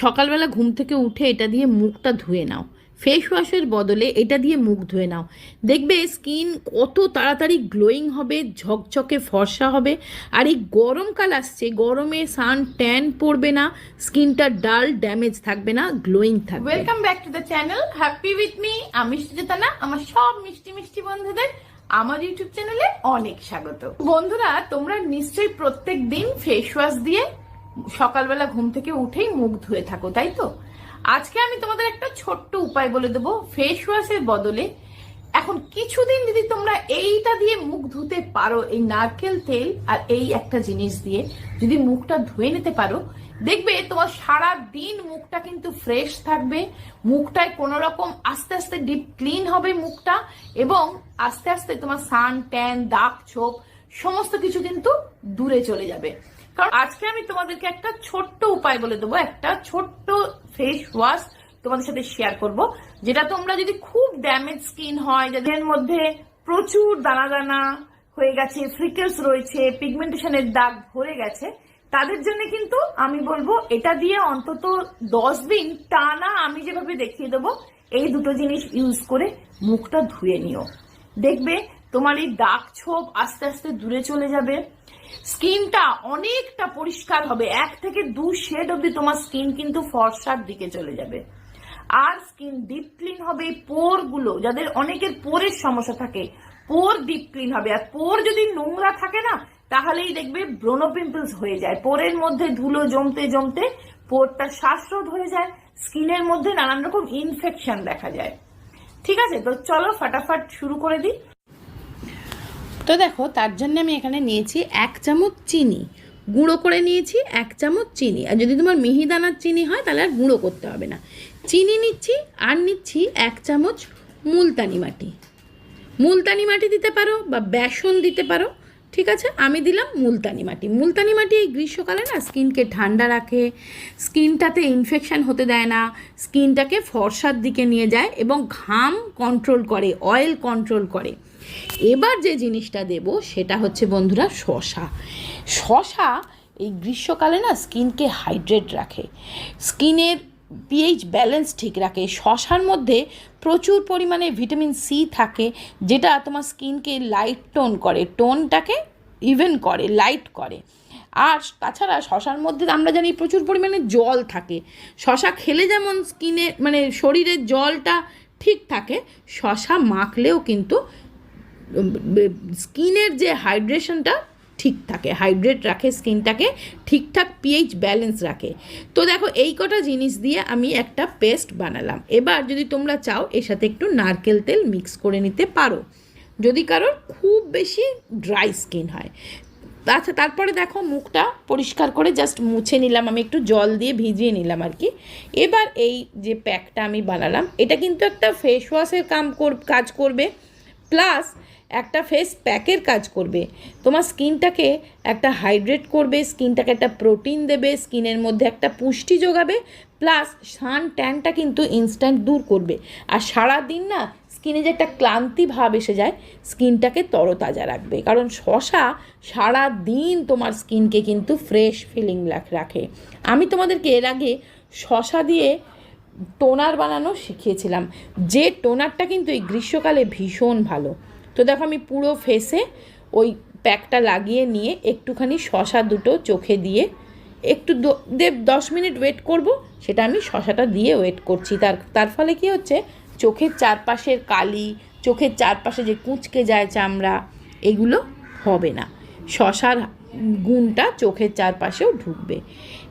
সকালবেলা ঘুম থেকে উঠে এটা দিয়ে মুখটা ধুয়ে নাও। ফেস ওয়াশের বদলে এটা দিয়ে মুখ ধুয়ে নাও। দেখবে স্কিন কত তাড়াতাড়ি গ্লোয়িং হবে, ঝকঝকে ফর্সা হবে। আর এই গরমকাল আসছে, গরমে সান ট্যান পড়বে না স্কিনটা ডাল ড্যামেজ থাকবে না গ্লোয়িং থাকবে। Welcome back to the channel happy with me আমি সুচেতনা, আমার সব মিষ্টি মিষ্টি বন্ধুদের, আমার ইউটিউব চ্যানেলে অনেক স্বাগত। বন্ধুরা, তোমরা নিশ্চয়ই প্রত্যেক দিন ফেস ওয়াশ দিয়ে সকালবেলা ঘুম থেকে উঠেই মুখ ধুয়ে থাকো, তাই তো? আজকে আমি তোমাদের একটা ছোট্ট উপায় বলে দেবো ফেস ওয়াশের বদলে। এখন কিছুদিন যদি তোমরা এইটা দিয়ে মুখ ধুতে পারো, এই নারকেল তেল আর এই একটা জিনিস দিয়ে, যদি মুখটা ধুয়ে নিতে পারো, দেখবে তোমার সারা দিন মুখটা কিন্তু ফ্রেশ থাকবে, মুখটায় কোনো রকম আস্তে আস্তে ডিপ ক্লিন হবে মুখটা, এবং আস্তে আস্তে তোমার সান ট্যান দাগ, ছোপ, সমস্ত কিছু কিন্তু দূরে চলে যাবে। কারণ আজকে আমি তোমাদেরকে একটা ছোট্ট উপায় বলে দেবো, একটা ছোট্ট ফেস ওয়াশ তোমাদের সাথে শেয়ার করব, যেটা তোমরা যদি খুব ড্যামেজ স্কিন হয়, যাদের মধ্যে প্রচুর দানা দানা হয়ে গেছে ফ্রিকেলস রয়েছে পিগমেন্টেশনের দাগ ভরে গেছে, তাদের জন্য কিন্তু আমি বলব এটা দিয়ে অন্তত দশ দিন টানা আমি যেভাবে দেখিয়ে দেবো, এই দুটো জিনিস ইউজ করে মুখটা ধুয়ে নিও। দেখবে তোমার এই দাগ ছোপ আস্তে আস্তে দূরে চলে যাবে। স্কিনটা অনেকটা পরিষ্কার হবে। এক থেকে দু শেড অব্দি তোমার স্কিন কিন্তু ফর্সার দিকে চলে যাবে। আর স্কিন ডিপ ক্লিন হবে পোরগুলো যাদের অনেকের পোরের সমস্যা থাকে, পোর ডিপ ক্লিন হবে। আর পোর যদি নোংরা থাকে না, তাহলেই দেখবে ব্রোনো পিম্পলস হয়ে যায়। পোরের মধ্যে ধুলো জমতে জমতে পোরটা শ্বাসরোধ হয়ে যায়। স্কিনের মধ্যে নানান রকম ইনফেকশন দেখা যায়। ঠিক আছে? তো চলো, ফাটাফাট শুরু করে দিই। তো দেখো, তার জন্য আমি এখানে নিয়েছি এক চামচ চিনি। গুঁড়ো করে নিয়েছি এক চামচ চিনি। আর যদি তোমার মিহিদানার চিনি হয়, তাহলে আর গুঁড়ো করতে হবে না। চিনি নিচ্ছি আর নিচ্ছি এক চামচ মুলতানি মাটি। মুলতানি মাটি দিতে পারো বা বেসন দিতে পারো, ঠিক আছে? আমি দিলাম মুলতানি মাটি। মুলতানি মাটি এই গ্রীষ্মকালে না স্কিনকে ঠান্ডা রাখে, স্কিনটাতে ইনফেকশন হতে দেয় না, স্কিনটাকে ফর্সার দিকে নিয়ে যায় এবং ঘাম কন্ট্রোল করে অয়েল কন্ট্রোল করে। এবার যে জিনিসটা দেব সেটা হচ্ছে বন্ধুরা শশা। শশা এই গ্রীষ্মকালে না স্কিনকে হাইড্রেট রাখে। স্কিনের পিএইচ ব্যালেন্স ঠিক রাখে। শশার মধ্যে প্রচুর পরিমাণে ভিটামিন সি থাকে, যেটা তোমার স্কিনকে লাইট টোন করে টোনটাকে ইভেন করে লাইট করে। আর তাছাড়া শশার মধ্যে আমরা জানি প্রচুর পরিমাণে জল থাকে। শশা খেলে যেমন স্কিনে মানে শরীরের জলটা ঠিক থাকে, শশা মাখলেও কিন্তু স্কিনের যে হাইড্রেশনটা ঠিক থাকে, হাইড্রেট রাখে স্কিনটাকে, ঠিকঠাক পিএইচ ব্যালেন্স রাখে। তো দেখো, এই কটা জিনিস দিয়ে আমি একটা পেস্ট বানালাম। এবার যদি তোমরা চাও, এর সাথে একটু নারকেল তেল মিক্স করে নিতে পারো। যদি কারোর খুব বেশি ড্রাই স্কিন হয়। আচ্ছা তারপরে দেখো, মুখটা পরিষ্কার করে জাস্ট মুছে নিলাম। আমি একটু জল দিয়ে ভিজিয়ে নিলাম আর কি। এবার এই যে প্যাকটা আমি বানালাম, এটা কিন্তু একটা ফেস ওয়াশের কাম কাজ করবে। প্লাস একটা ফেস প্যাকের কাজ করবে। তোমার স্কিনটাকে একটা হাইড্রেট করবে, স্কিনটাকে একটা প্রোটিন দেবে, স্কিনের মধ্যে একটা পুষ্টি যোগাবে, প্লাস সান ট্যানটা কিন্তু ইনস্ট্যান্ট দূর করবে। আর সারা দিন না স্কিনে যে একটা ক্লান্তি ভাব এসে যায়, স্কিনটাকে তরতাজা রাখবে। কারণ শশা সারা দিন তোমার স্কিনকে কিন্তু ফ্রেশ ফিলিং রাখে। আমি তোমাদেরকে এর আগে শশা দিয়ে টোনার বানানো শিখিয়েছিলাম। যে টোনারটা কিন্তু এই গ্রীষ্মকালে ভীষণ ভালো। তো দেখো আমি পুরো ফেসে ওই প্যাকটা লাগিয়ে নিয়ে একটুখানি শশা দুটো চোখে দিয়ে একটু দেব দশ মিনিট ওয়েট করব, সেটা আমি শশাটা দিয়ে ওয়েট করছি। তার তার ফলে কি হচ্ছে? চোখের চারপাশের কালি, চোখের চারপাশে যে কুঁচকে যায় চামড়া, এগুলো হবে না। শশার গুণটা চোখের চারপাশেও ঢুকবে।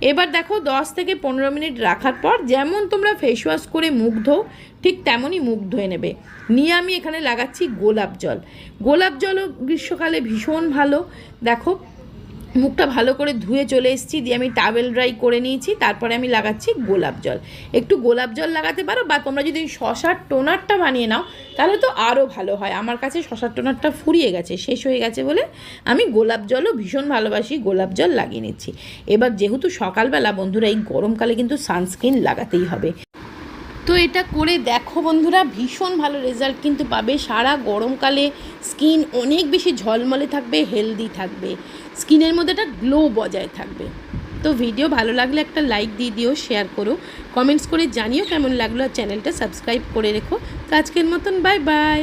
এবার দেখো দশ থেকে পনেরো মিনিট রাখার পর যেমন তোমরা ফেস ওয়াশ করে মুখ ধো ঠিক তেমনই মুখ ধুয়ে নেবে। নিয়ে আমি এখানে লাগাচ্ছি গোলাপ জল। গোলাপ জলও গ্রীষ্মকালে ভীষণ ভালো। দেখো মুখটা ভালো করে ধুয়ে চলে এসেছি, দিয়ে আমি টাওয়েল ড্রাই করে নিয়েছি, তারপরে আমি লাগাচ্ছি গোলাপ জল। একটু গোলাপ জল লাগাতে পারো, বা তোমরা যদি শশার টোনারটা বানিয়ে নাও, তাহলে তো আরও ভালো হয়। আমার কাছে শশার টোনারটা ফুরিয়ে গেছে, শেষ হয়ে গেছে বলে আমি গোলাপ জলও ভীষণ ভালোবাসি, গোলাপ জল লাগিয়ে নিচ্ছি। এবার যেহেতু সকালবেলা, বন্ধুরা, এই গরমকালে কিন্তু সানস্ক্রিন লাগাতেই হবে। তো এটা করে দেখো বন্ধুরা, ভীষণ ভালো রেজাল্ট কিন্তু পাবে। সারা গরমকালে স্কিন অনেক বেশি ঝলমলে থাকবে হেলদি থাকবে। স্কিনের মধ্যে একটা গ্লো বজায় থাকবে। তো ভিডিও ভালো লাগলে একটা লাইক দিয়ে দিও শেয়ার করো। কমেন্টস করে জানিও কেমন লাগল আর চ্যানেলটা সাবস্ক্রাইব করে রেখো। তো আজকের মতন বাই বাই